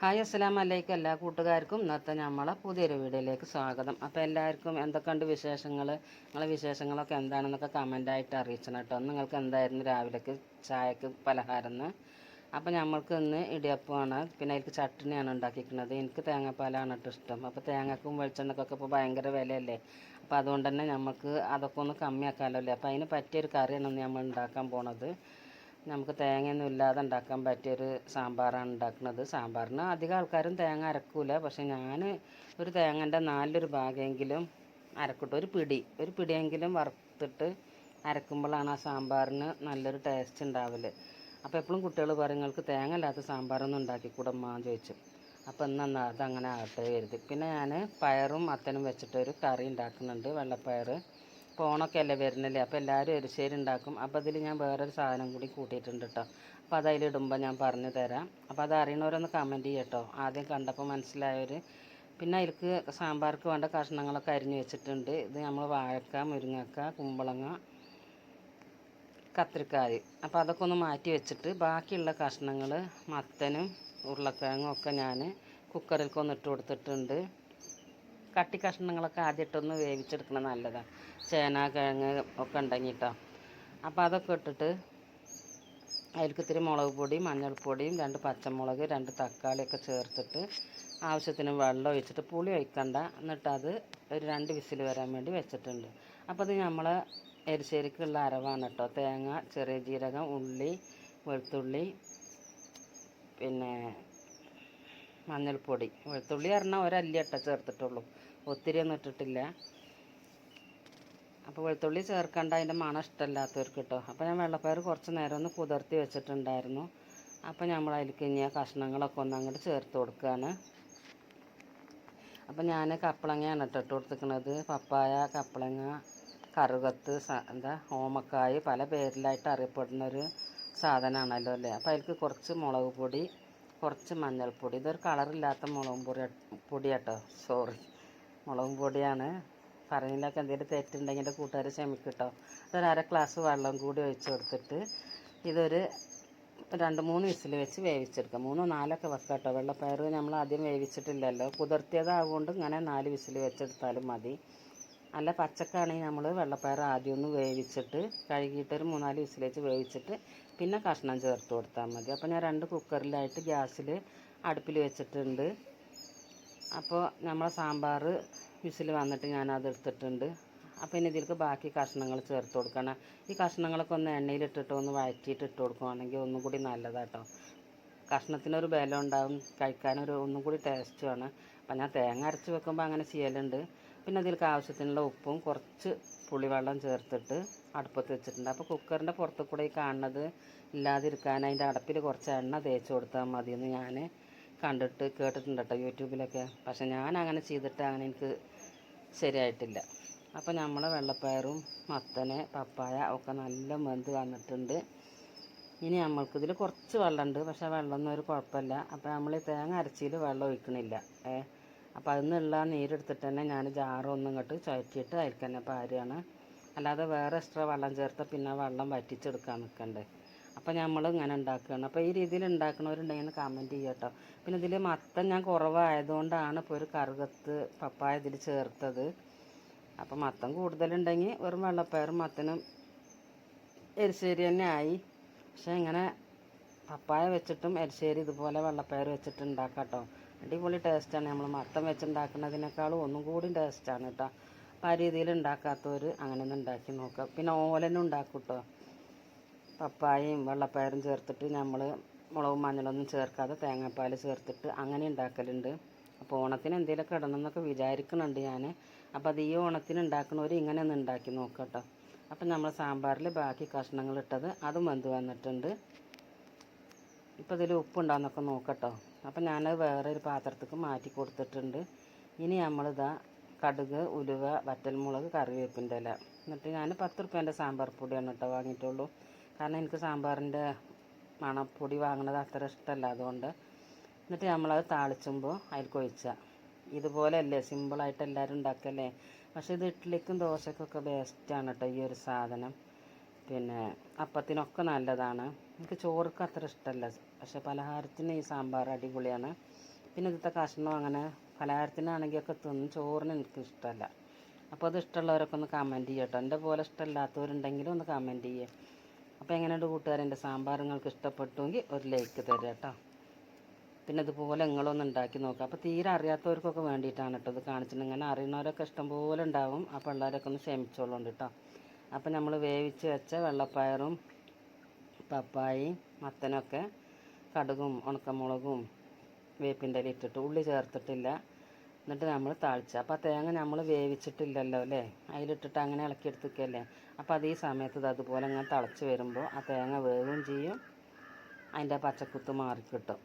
Hi അസ്സലാം അലൈക്കും എല്ലാ കൂട്ടുകാർക്കും ഇന്നത്തെ നമ്മളെ പുതിയൊരു വീഡിയോയിലേക്ക് സ്വാഗതം. അപ്പോൾ എല്ലാവർക്കും എന്തൊക്കെയുണ്ട് വിശേഷങ്ങൾ നിങ്ങളെ വിശേഷങ്ങളൊക്കെ എന്താണെന്നൊക്കെ കമന്റായിട്ട് അറിയിച്ചണം കേട്ടോ. നിങ്ങൾക്ക് എന്തായിരുന്നു രാവിലേക്ക് ചായക്ക് പലഹാരം എന്ന്? അപ്പോൾ നമ്മൾക്ക് ഇന്ന് ഇടിയപ്പമാണ്. പിന്നെ അതിലേക്ക് ചട്ടിനിയാണ് ഉണ്ടാക്കിയിരിക്കുന്നത്. എനിക്ക് തേങ്ങാപ്പാലാണ് കേട്ടോ ഇഷ്ടം. അപ്പോൾ തേങ്ങക്കും വെളിച്ചെണ്ണക്കൊക്കെ ഇപ്പോൾ ഭയങ്കര വിലയല്ലേ? അപ്പോൾ അതുകൊണ്ട് തന്നെ നമുക്ക് അതൊക്കെ ഒന്ന് കമ്മിയാക്കാമല്ലോ അല്ലേ അപ്പോൾ അതിന് പറ്റിയൊരു കറിയാണ് നമ്മൾ ഉണ്ടാക്കാൻ പോണത്. നമുക്ക് തേങ്ങയൊന്നും ഇല്ലാതെ ഉണ്ടാക്കാൻ പറ്റിയൊരു സാമ്പാറാണ് ഉണ്ടാക്കുന്നത്. സാമ്പാറിന് അധികം ആൾക്കാരും തേങ്ങ അരക്കൂല. പക്ഷെ ഞാൻ ഒരു തേങ്ങന്റെ നാലൊരു ഭാഗമെങ്കിലും അരക്കിട്ട്. ഒരു പിടി ഒരു പിടിയെങ്കിലും വറുത്തിട്ട് അരക്കുമ്പോഴാണ് ആ സാമ്പാറിന് നല്ലൊരു ടേസ്റ്റ് ഉണ്ടാവൽ. അപ്പോൾ എപ്പോഴും കുട്ടികൾ പറയും നിങ്ങൾക്ക് തേങ്ങ ഇല്ലാത്ത സാമ്പാറൊന്നും ഉണ്ടാക്കിക്കൂടെ അമ്മ ചോദിച്ചു. അപ്പോൾ എന്നാ അതങ്ങനെ ആകട്ടെ കരുതി. പിന്നെ ഞാൻ പയറും മത്തനും വെച്ചിട്ട് ഒരു കറി ഉണ്ടാക്കുന്നുണ്ട് വെള്ളപ്പയർ ഓണമൊക്കെ അല്ലേ വരുന്നില്ലേ? അപ്പോൾ എല്ലാവരും എരിശ്ശേരി ഉണ്ടാക്കും അപ്പോൾ അതിൽ ഞാൻ വേറൊരു സാധനം കൂടി കൂട്ടിയിട്ടുണ്ട് കേട്ടോ അപ്പോൾ അത് അതിലിടുമ്പോൾ ഞാൻ പറഞ്ഞു തരാം. അപ്പോൾ അത് അറിയണവരൊന്ന് കമന്റ് ചെയ്യട്ടോ. ആദ്യം കണ്ടപ്പോൾ മനസ്സിലായവർ പിന്നെ അതിലേക്ക് സാമ്പാർക്ക് വേണ്ട കഷ്ണങ്ങളൊക്കെ അരിഞ്ഞ് വെച്ചിട്ടുണ്ട്. ഇത് നമ്മൾ വാഴക്ക മുരിങ്ങക്ക കുമ്പളങ്ങ കത്തിരിക്കായ് അപ്പോൾ അതൊക്കെ ഒന്ന് മാറ്റി വെച്ചിട്ട് ബാക്കിയുള്ള കഷ്ണങ്ങൾ മത്തനും ഉരുളക്കിഴങ്ങും ഒക്കെ ഞാൻ കുക്കറിലേക്ക് ഒന്ന് ഇട്ട് കൊടുത്തിട്ടുണ്ട്. കട്ടി കഷ്ണങ്ങളൊക്കെ ആദ്യമായിട്ടൊന്ന് വേവിച്ചെടുക്കണം നല്ലതാണ്. ചേന കിഴങ്ങ് ഒക്കെ ഉണ്ടെങ്കിൽ കേട്ടോ അപ്പോൾ അതൊക്കെ ഇട്ടിട്ട് അതിലേക്ക് ഇത്തിരി മുളക് പൊടി മഞ്ഞൾപ്പൊടിയും രണ്ട് പച്ചമുളക് രണ്ട് തക്കാളിയൊക്കെ ചേർത്തിട്ട് ആവശ്യത്തിന് വെള്ളം ഒഴിച്ചിട്ട് പുളി ഒഴിക്കണ്ട. എന്നിട്ട് അത് ഒരു രണ്ട് വിസിൽ വരാൻ വേണ്ടി വെച്ചിട്ടുണ്ട്. അപ്പോൾ അത് നമ്മളെ എരിശ്ശേരിക്കുള്ള അരവാണ് കേട്ടോ തേങ്ങ ചെറിയ ജീരകം ഉള്ളി വെളുത്തുള്ളി പിന്നെ മഞ്ഞൾപ്പൊടി. വെളുത്തുള്ളി പറഞ്ഞാൽ ഒരല്ലി ഇട്ട ചേർത്തിട്ടുള്ളൂ. ഒത്തിരി ഒന്നും ഇട്ടിട്ടില്ല. അപ്പോൾ വെളുത്തുള്ളി ചേർക്കണ്ട അതിന്റെ മണം ഇഷ്ടമല്ലാത്തവർക്ക് കേട്ടോ അപ്പോൾ ഞാൻ വെള്ളപ്പയർ കുറച്ച് നേരം ഒന്ന് കുതിർത്തി വെച്ചിട്ടുണ്ടായിരുന്നു. അപ്പോൾ നമ്മൾ അതിലേക്ക് ഇനി ആ കഷ്ണങ്ങളൊക്കെ ഒന്ന് അങ്ങോട്ട് ചേർത്ത് കൊടുക്കുകയാണ് അപ്പോൾ ഞാൻ കപ്പളങ്ങയാണ് ട്ടോ ഇട്ട് കൊടുത്തിരിക്കുന്നത് പപ്പായ കപ്പളങ്ങ കറുകത്ത് എന്താ ഓമക്കായ് പല പേരിലായിട്ട് അറിയപ്പെടുന്ന ഒരു സാധനമാണല്ലോ അല്ലേ? അപ്പോൾ അതിലേക്ക് കുറച്ച് മുളക് പൊടി കുറച്ച് മഞ്ഞൾപ്പൊടി. ഇതൊരു കളറില്ലാത്ത മുളകും പൊടി പൊടി കേട്ടോ സോറി മുളകും പൊടിയാണ്. പറയുന്നതിലൊക്കെ എന്തെങ്കിലും തെറ്റുണ്ടെങ്കിൽ എന്റെ കൂട്ടുകാർ ക്ഷമിക്കട്ടോ. ഒരു അര ഗ്ലാസ് വെള്ളം കൂടി ഒഴിച്ച് കൊടുത്തിട്ട് ഇതൊരു രണ്ട് മൂന്ന് വിസിൽ വെച്ച് വേവിച്ചെടുക്കാം. മൂന്നോ നാലൊക്കെ വെക്കാം കേട്ടോ. വെള്ളപ്പയർ നമ്മൾ ആദ്യം വേവിച്ചിട്ടില്ലല്ലോ. കുതിർത്തിയതാകൊണ്ട് ഇങ്ങനെ നാല് വിസിൽ വെച്ചെടുത്താലും മതി. അല്ല പച്ചക്കാണെങ്കിൽ നമ്മൾ വെള്ളപ്പയർ ആദ്യം ഒന്ന് വേവിച്ചിട്ട് കഴുകിയിട്ട് ഒരു മൂന്നാൽ വെച്ച് വേവിച്ചിട്ട് പിന്നെ കഷ്ണം ചേർത്ത് കൊടുത്താൽ മതി. അപ്പോൾ ഞാൻ രണ്ട് കുക്കറിലായിട്ട് ഗ്യാസിൽ അടുപ്പിൽ വെച്ചിട്ടുണ്ട്. അപ്പോൾ നമ്മളെ സാമ്പാർ വിസിൽ വന്നിട്ട് ഞാനത് എടുത്തിട്ടുണ്ട്. അപ്പോൾ ഇനി ഇതിലേക്ക് ബാക്കി കഷ്ണങ്ങൾ ചേർത്ത് കൊടുക്കണം. ഈ കഷ്ണങ്ങളൊക്കെ ഒന്ന് എണ്ണയിലിട്ടിട്ട് ഒന്ന് വഴറ്റിയിട്ട് ഇട്ട് കൊടുക്കുകയാണെങ്കിൽ ഒന്നും കൂടി നല്ലതാട്ടോ. കഷ്ണത്തിനൊരു ബലം ഉണ്ടാവും കഴിക്കാനൊരു ഒന്നും കൂടി ടേസ്റ്റുമാണ്. അപ്പം ഞാൻ തേങ്ങ അരച്ച് വെക്കുമ്പോൾ അങ്ങനെ ചെയ്യലുണ്ട്. പിന്നെ അതിലേക്ക് ആവശ്യത്തിനുള്ള ഉപ്പും കുറച്ച് പുളിവെള്ളം ചേർത്തിട്ട് അടുപ്പത്ത് വെച്ചിട്ടുണ്ട്. അപ്പോൾ കുക്കറിന്റെ പുറത്ത് കൂടെ ഈ കാണുന്നത് ഇല്ലാതിരിക്കാൻ അതിന്റെ അടപ്പിൽ കുറച്ച് എണ്ണ തേച്ച് കൊടുത്താൽ മതിയെന്ന് ഞാൻ കണ്ടിട്ട് കേട്ടിട്ടുണ്ട് കേട്ടോ യൂട്യൂബിലൊക്കെ. പക്ഷെ ഞാൻ അങ്ങനെ ചെയ്തിട്ട് അങ്ങനെ എനിക്ക് ശരിയായിട്ടില്ല. അപ്പോൾ നമ്മൾ വെള്ളപ്പയറും മത്തനെ പപ്പായ ഒക്കെ നല്ല വെന്ത് വന്നിട്ടുണ്ട്. ഇനി നമ്മൾക്കിതിൽ കുറച്ച് വെള്ളമുണ്ട് പക്ഷേ വെള്ളമൊന്നും ഒരു കുഴപ്പമില്ല. അപ്പോൾ നമ്മൾ ഈ തേങ്ങ അരച്ചിയിൽ വെള്ളം ഒഴിക്കണില്ല. ഏ അപ്പോൾ അതിൽ നിന്നുള്ള നീരെടുത്തിട്ട് തന്നെ ഞാൻ ജാറൊന്നും ഇങ്ങോട്ട് ചുഴറ്റിയിട്ട് അതിൽ തന്നെ പാരുകയാണ് അല്ലാതെ വേറെ എക്സ്ട്രാ വെള്ളം ചേർത്ത് പിന്നെ വെള്ളം വറ്റിച്ചെടുക്കാൻ നിൽക്കണ്ടേ അപ്പോൾ നമ്മൾ ഇങ്ങനെ ഉണ്ടാക്കുകയാണ് അപ്പോൾ ഈ രീതിയിൽ ഉണ്ടാക്കണവരുണ്ടെങ്കിൽ കമന്റ് ചെയ്യുക കേട്ടോ പിന്നെ ഇതിൽ മത്തൻ ഞാൻ കുറവായതുകൊണ്ടാണ് ഇപ്പോൾ ഒരു കറുകത്ത് പപ്പായ ഇതിൽ ചേർത്തത്. അപ്പോൾ മത്തൻ കൂടുതലുണ്ടെങ്കിൽ വെറും വെള്ളപ്പയറും മത്തനും എരിശ്ശേരി തന്നെ ആയി. പക്ഷേ ഇങ്ങനെ പപ്പായ വെച്ചിട്ടും എരിശ്ശേരി ഇതുപോലെ വെള്ളപ്പയർ വെച്ചിട്ട് ഉണ്ടാക്കാം കേട്ടോ അടിപൊളി ടേസ്റ്റാണ്. നമ്മൾ മത്തം വെച്ചുണ്ടാക്കുന്നതിനേക്കാളും ഒന്നും കൂടി ടേസ്റ്റാണ് കേട്ടോ അപ്പോൾ ആ രീതിയിൽ ഉണ്ടാക്കാത്തവർ അങ്ങനെ ഒന്ന് ഉണ്ടാക്കി നോക്കുക പിന്നെ ഓലനും ഉണ്ടാക്കും കേട്ടോ പപ്പായയും വെള്ളപ്പയറും ചേർത്തിട്ട് നമ്മൾ മുളകും മഞ്ഞളൊന്നും ചേർക്കാതെ തേങ്ങാപ്പാൽ ചേർത്തിട്ട് അങ്ങനെ ഉണ്ടാക്കലുണ്ട്. അപ്പോൾ ഓണത്തിന് എന്തെങ്കിലുമൊക്കെ ഇടണം എന്നൊക്കെ വിചാരിക്കുന്നുണ്ട് ഞാൻ അപ്പോൾ അത് ഈ ഓണത്തിന് ഉണ്ടാക്കുന്നവർ ഇങ്ങനെ ഒന്ന് ഉണ്ടാക്കി നോക്കാം കേട്ടോ അപ്പം നമ്മൾ സാമ്പാറിൽ ബാക്കി കഷ്ണങ്ങൾ ഇട്ടത് അതും വെന്ത് വന്നിട്ടുണ്ട്. ഇപ്പോൾ ഇതിൽ ഉപ്പുണ്ടോയെന്നൊക്കെ നോക്കട്ടോ. അപ്പം ഞാനത് വേറെ ഒരു പാത്രത്തേക്ക് മാറ്റി കൊടുത്തിട്ടുണ്ട്. ഇനി നമ്മളിതാ കടുക് ഉലുവ വറ്റൽമുളക് കറിവേപ്പിന്റെ ഇല. എന്നിട്ട് ഞാൻ പത്ത് റുപ്യേന്റെ സാമ്പാർ പൊടിയാണ് കേട്ടോ വാങ്ങിയിട്ടുള്ളൂ. കാരണം എനിക്ക് സാമ്പാറിന്റെ മണപ്പൊടി വാങ്ങുന്നത് അത്ര ഇഷ്ടമല്ല അതുകൊണ്ട്. എന്നിട്ട് നമ്മളത് താളിച്ചുമ്പോൾ അതിലേക്ക് ഒഴിച്ചാൽ ഇതുപോലെയല്ലേ? സിമ്പിളായിട്ട് എല്ലാവരും ഉണ്ടാക്കല്ലേ? പക്ഷെ ഇത് ഇഡ്ഡലിക്കും ദോശക്കൊക്കെ ബെസ്റ്റാണ് കേട്ടോ ഈ ഒരു സാധനം. പിന്നെ അപ്പത്തിനൊക്കെ നല്ലതാണ്. എനിക്ക് ചോർക്ക് അത്ര ഇഷ്ടമല്ല പക്ഷെ പലഹാരത്തിന് ഈ സാമ്പാർ അടിപൊളിയാണ്. പിന്നെ ഇതിലത്തെ കഷ്ണം അങ്ങനെ പലഹാരത്തിനാണെങ്കിൽ ഒക്കെ തിന്നും ചോറിന് എനിക്ക് ഇഷ്ടമല്ല അപ്പോൾ അത് ഇഷ്ടമുള്ളവരൊക്കെ ഒന്ന് കമന്റ് ചെയ്യട്ടോ എന്റെ പോലെ ഇഷ്ടമില്ലാത്തവരുണ്ടെങ്കിലും ഒന്ന് കമന്റ് ചെയ്യേ. അപ്പോൾ എങ്ങനെയുണ്ട് കൂട്ടുകാരെ? എന്റെ സാമ്പാർ നിങ്ങൾക്ക് ഇഷ്ടപ്പെട്ടുവെങ്കിൽ ഒരു ലൈക്ക് തരാം കേട്ടോ പിന്നെ ഇതുപോലെ നിങ്ങളൊന്ന് ഉണ്ടാക്കി നോക്കുക അപ്പോൾ തീരെ അറിയാത്തവർക്കൊക്കെ വേണ്ടിയിട്ടാണ് കേട്ടോ ഇത് കാണിച്ചിട്ട് ഇങ്ങനെ അറിയുന്നവരൊക്കെ ഇഷ്ടംപോലെ ഉണ്ടാവും. അപ്പോൾ പിള്ളേരൊക്കെ ഒന്ന് ക്ഷമിച്ചോളുണ്ട് കേട്ടോ അപ്പോൾ നമ്മൾ വേവിച്ച് വെച്ച വെള്ളപ്പയറും പപ്പായയും മത്തനൊക്കെ കടുകും ഉണക്കമുളകും വേപ്പിന്റെ ഇല ഇട്ടിട്ട് ഉള്ളി ചേർത്തിട്ടില്ല. എന്നിട്ട് നമ്മൾ താളിച്ച. അപ്പോൾ ആ തേങ്ങ നമ്മൾ വേവിച്ചിട്ടില്ലല്ലോ അല്ലേ? അതിലിട്ടിട്ട് അങ്ങനെ ഇളക്കിയെടുത്തിക്കല്ലേ അപ്പോൾ അത് ഈ സമയത്ത് അതുപോലെ അങ്ങനെ തിളച്ച് വരുമ്പോൾ ആ തേങ്ങ വേവും ചെയ്യും. അതിന്റെ പച്ചക്കുത്ത് മാറിക്കിട്ടും.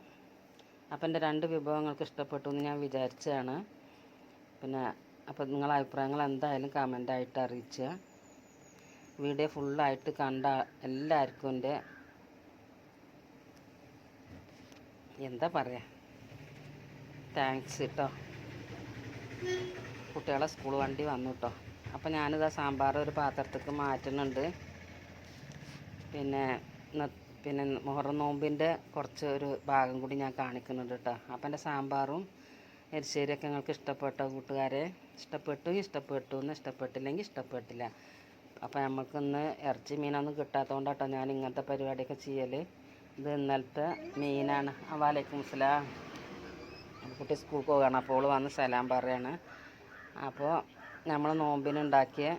അപ്പം എന്റെ രണ്ട് വിഭവങ്ങൾക്ക് ഇഷ്ടപ്പെട്ടു എന്ന് ഞാൻ വിചാരിച്ചതാണ്. പിന്നെ അപ്പോൾ നിങ്ങളെ അഭിപ്രായങ്ങൾ എന്തായാലും കമന്റായിട്ട് അറിയിക്കുക വീഡിയോ ഫുള്ളായിട്ട് കണ്ട എല്ലാവർക്കും എന്റെ എന്താ പറയുക താങ്ക്സ് കേട്ടോ കുട്ടികളെ സ്കൂൾ വണ്ടി വന്നു കേട്ടോ അപ്പോൾ ഞാനിതാ സാമ്പാർ ഒരു പാത്രത്തേക്ക് മാറ്റുന്നുണ്ട്. പിന്നെ പിന്നെ മുഹറം നോമ്പിന്റെ കുറച്ച് ഒരു ഭാഗം കൂടി ഞാൻ കാണിക്കുന്നുണ്ട് കേട്ടോ അപ്പം എന്റെ സാമ്പാറും എരിശ്ശേരിയൊക്കെ നിങ്ങൾക്ക് ഇഷ്ടപ്പെട്ട കൂട്ടുകാരെ? ഇഷ്ടപ്പെട്ടു ഇഷ്ടപ്പെട്ടു എന്ന് ഇഷ്ടപ്പെട്ടില്ലെങ്കിൽ ഇഷ്ടപ്പെട്ടില്ല. അപ്പോൾ നമുക്കിന്ന് ഇറച്ചി മീനൊന്നും കിട്ടാത്തതുകൊണ്ട് കേട്ടോ ഞാൻ ഇങ്ങനത്തെ പരിപാടിയൊക്കെ ചെയ്യൽ ഇത് ഇന്നലത്തെ മീനാണ്. വാലേക്കും വാലൈക്കും സലാം കുട്ടി സ്കൂൾക്ക് പോവുകയാണ് അപ്പോൾ വന്ന് സലാം പറയാണ്. അപ്പോൾ നമ്മൾ നോമ്പിനുണ്ടാക്കിയ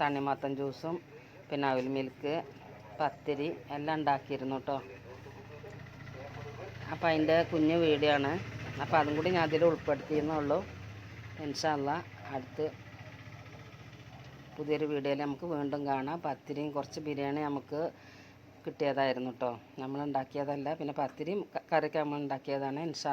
തണ്ണിമത്തൻ ജ്യൂസും പിന്നെ അവിൽ മിൽക്ക് പത്തിരി എല്ലാം ഉണ്ടാക്കിയിരുന്നു കേട്ടോ അപ്പം അതിന്റെ കുഞ്ഞു വീഡിയോ ആണ്. അപ്പം അതും കൂടി ഞാൻ അതിൽ ഉൾപ്പെടുത്തിയെന്നുള്ളൂ. ഇൻഷല്ല അടുത്ത് പുതിയൊരു വീഡിയോയിൽ നമുക്ക് വീണ്ടും കാണാം. പത്തിരിയും കുറച്ച് ബിരിയാണി നമുക്ക് കിട്ടിയതായിരുന്നു കേട്ടോ നമ്മൾ ഉണ്ടാക്കിയതല്ല. പിന്നെ പത്തിരിയും കറിയൊക്കെ നമ്മൾ ഉണ്ടാക്കിയതാണ്. ഇൻഷാ